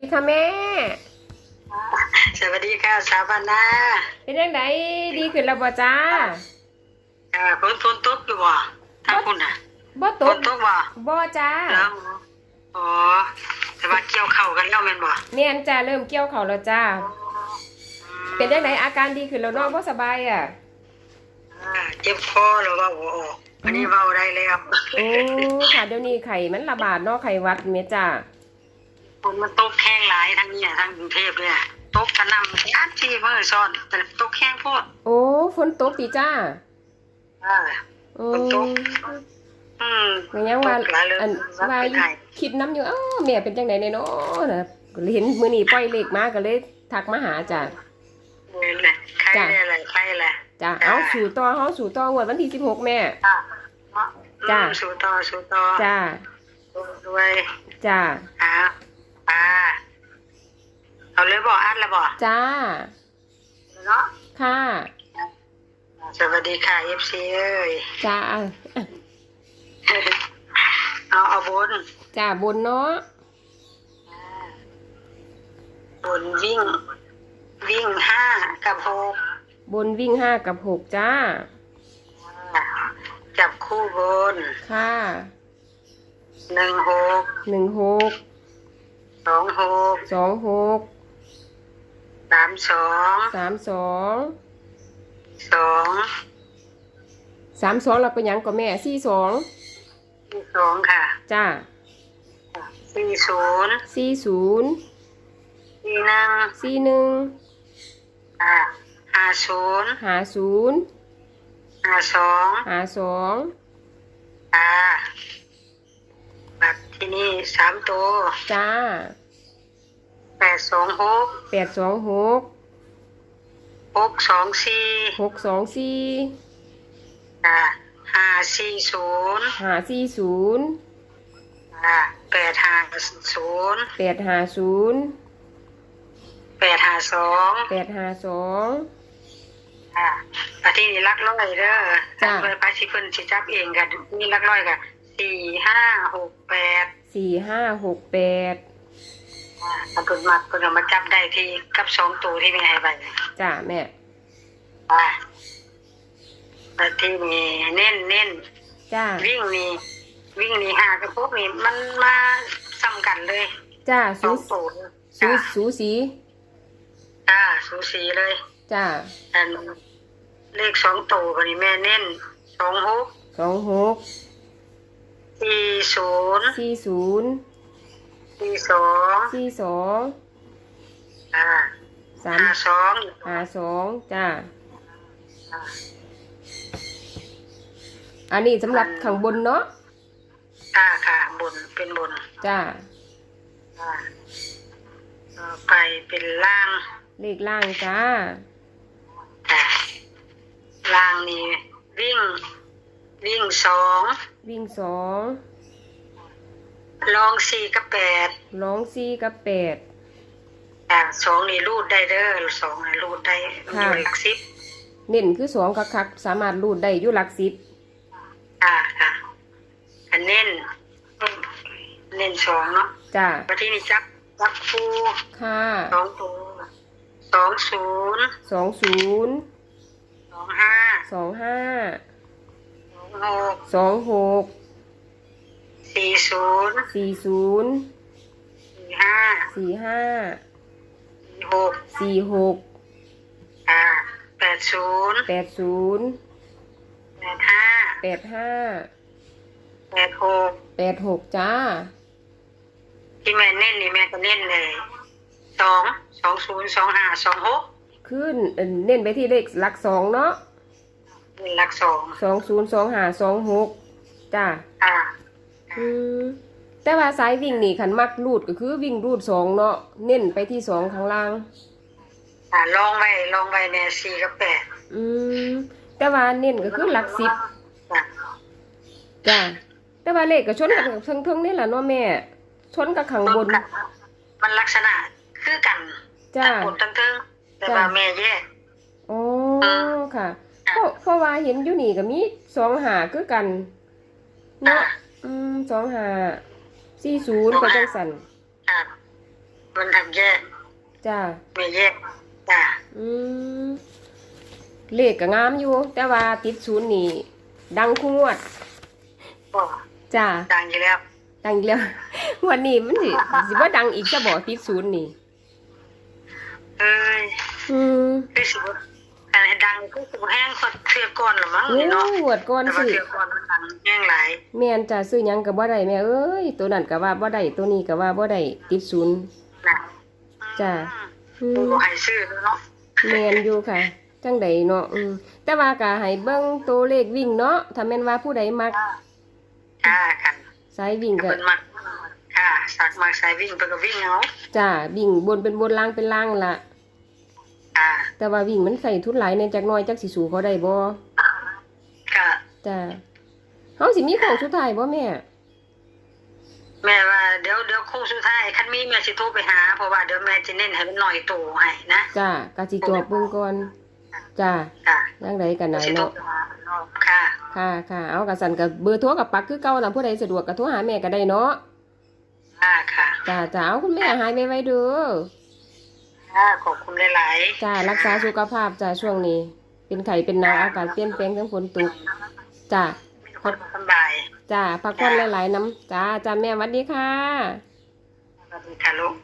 ดีค่ะแม่ สวัสดีค่ะสาวบานาเป็นยังไงดีขึ้นแล้วบ่จ้าอ่าฝนฝนตกอยู่บ่ทางคุณน่ะบ่ตฝกนตกบ่บ่จ้าแล้วอ๋อแต่ว่าเกี่ยวเข้าวกันแล้วแม่นบ่แม่นจ้าเริ่มเกี่ยวเขาวแล้วจ้าอืมเป็นยังไงอาการดีขึ้นแล้วเนาะบ่สบายอะอ่าเจ็บคอหรือว่าบ่ออกอันนี้เว้าได้แล้วโอ้ค่ะเดี๋ยวนี้ไข้มันระบาดเนาะไข้หวัดแม่จ้า ฝนมันตกแห้งหลายทั้งนี้ทั้งกรุงเทพเนี่ยตกกระหน่ำญาติที่มื้อซ้อน แต่ตกแห้งโพดโอ้ฝนตกติจ้าอ่าโอ้ฝนตกอืมก็ยังว่าตกหลายเลยอันรับว่าไปอยู่ไหนคิดน้ำอยู่เอ้าแม่เป็นจังไดเนาะนะก็เลยเห็นมื้อนี้ปล่อยเลขมาก็เลยทักมาหาจ้าเลยแหละใครจ้ะได้อะไรใครแหละจ้าเอาสู่ต่อเฮาสู่ต่องวดวันที่16แม่อะเนาะจ้ะอืมสู้ต่อสู้ต่อจ้าด้วยจ้าอ่าอ่า เอาเลยบอกอัดแล้วบอกจ้า เนาะค่ะ สวัสดีค่ะเอฟซีเอ้ยจ้า เอาเอาบนจ้าบนเนาะบนวิ่ง วิ่งห้ากับหกบนวิ่งห้ากับหกจ้าอ่าจับคู่บน ค่ะหนึ่งหกหนึ่งหกสองหกสองหก สามสองสามสองสองสามสองเราเป็นหยังก็แม่สี่สองสี่สองค่ะจ้าสี่ศูนย์สี่ศูนย์สี่หนึ่งสี่หนึ่งอ่าห้าศูนย์หาศูนย์ห้าสองหาสองอ่าบัตรที่นี่สามตัวจ้า แปดสองหกแปดสองหกหกสองสี่หกสองสี่อ่าห้าสี่ศูนย์หาสี่ศูนย์อ่าแปดห้าศูนย์แปดหาศูนย์แปดห้าสองแปดหาสองอ่าบัตรที่นี่ลักร้อยเด้อจ้ะเพื่อพาชิเพิ่นสิจับเองกันนี่ลักร้อยกันสี่ห้าหกแปดสี่ห้าหกแปดอ่า ถ้าเพิ่นมักเพิ่นเอามาจับได้ที่กับสองตัวที่มีให้ไปจ้าแม่อ่าบัตรที่มีเน้นเน้นจ้าวิ่งนี่วิ่งนี่หากับพวกนี่มันมาซ้ำกันเลยจ้าสสูองตัวสูสูสีจ้าสูสีเลยจ้าอันเลขสองตัวคนนี้แม่เน้นสองหกสองหกสี่ศูนย์สี่ศูนย์ สี่สองสี่สองอ่าสามห้าสองหาสองจ้า อ่าอันนี้สำหรับข้างบนเนาะอ่าค่ะบนเป็นบนจ้าอ่าต่อไปเป็นล่างเลขล่างจ้าอ่าล่างนี่วิ่ง วิ่งสองวิ่งสอง ลองสี่กับแปดร้องสี่กับแปดอ่าสองนี่รูดได้เด้อสองนี่รูดได้มันอยู่ค่ะหลักสิบเน้นคือสองคักๆสามารถรูดได้อยู่หลักสิบอ่าค่ะอันเน้นอืมเน้นสองเนาะจ้ามาที่นี่จับจับคู่ค่ะสองตัวสองศูนย์สองศูนย์สองห้าสองห้าสองหกสองหก สี่ศูนย์สี่ศูนย์สี่ห้าสี่ห้าสี่หกสี่หกอ่าแปดศูนย์แปดศูนย์แปดห้าแปดห้าแปดหกแปดหกจ้า ที่แม่เน้นนี่แม่ก็เน้นเลยสองสองศูนย์สองห้าสองหกขึ้นเอิ่นเน้นไปที่เลขหลักสองเนาะเน้นหลักสองสองศูนย์สองห้าสองหกจ้า อ่า อืมแต่ว่าสายวิ่งนี่ขันมักรูดก็คือวิ่งรูดสองเนาะเน้นไปที่สองข้างล่าง อ่าลองไว้ลองไว้เนี่ยสี่กับแปดอืมแต่ว่าเน้นก็คือหลักสิบอะจ้าแต่ว่าเลขก็ชนกันกับเทิงๆนี่แหละเนาะแม่ ชนกับข้างบน มันลักษณะคือกันจ้าทั้งบนทั้งเทิงแต่ว่าแม่แยกอ๋อค่ะอะเพราะเพราะว่าเห็นอยู่นี่ก็มีสองหาคือกันเนาะอะอืม สองหาสี่ศูนย์ก็จังสันอะมันทำแยกจ้าไม่แยกจ้าอืมเลขก็งามอยู่ แต่ว่าติดศูนย์นี่ ดังคู่งวดก็จ้าดังอยู่แล้ว ดังอีกแล้วงวันนี้มันสิสิว่าดังอีกจะบอกติดศูนย์นี่เอ้ยอืมคือสิบอะไรดังก็สิบแห้งสดเทือก่อนหรือมั้งโอ้นี่เนาะงวดก่อนแต่ว่าสิเทือก่อนมันดังแห้งหลายแม่นจะซื้อหยังก็บ่ได้แม่เอ้ยตัวนั้นก็ว่าบ่ได้ตัวนี้ก็ว่าบ่ได้ติดศูนย์ นะจ้ะ อือืมมบ่ให้ซื้อเลยเนาะแม่นอยู่ค่ะจังใดเนาะอืมแต่ว่าก็ให้เบิ่งตัวเลขวิ่งเนาะถ้าแม่นว่าผู้ใดมักค่ะค่ะสายวิ่งก็เพิ่นมักค่ะสักมักสายวิ่งเพิ่นก็วิ่งเอาจ้าวิ่งบนเป็นบนล่างเป็นล่างล่ะค่ะ แต่ว่าวิ่งมันใส่ทุนหลายในจักหน้อยจักสิสู่เขาได้บ่ค่ะจ้าเฮาสิมีของสุดท้ายบ่แม่ แม่ว่าเดี๋ยวเดี๋ยวโค้งสุดท้ายคันมีแม่สิโทรไปหาเพราะว่าเดี๋ยวแม่จะเน้นให้มันหน่อยโตให้นะจ้ากะสิตรวจเบิ่งก่อนจ้าค่ะจังใดกันได้สิโทรเนาะไปหาเนาะค่ะ ค่ะค่ะ เอากะสั่นกับเบอร์โทรกับปักคือเก่าน่ะผู้ใดสะดวกก็โทรหาแม่ก็ได้เนาะค่ะค่ะจ้าจ้าเอาคุณแม่หายไวๆเด้อ ค่ะขอบคุณหลายจ้ารักษาสุขภาพจ้าช่วงนี้ เป็นไข้เป็นหนาวอากาศเปลี่ยนแปลงทั้งฝนตกจ้าๆมีคนสบายจ้าพักผ่อนหลายๆน้ำจ้าจ้าแม่หวัดดีค่ะสวัสดีค่ะลูก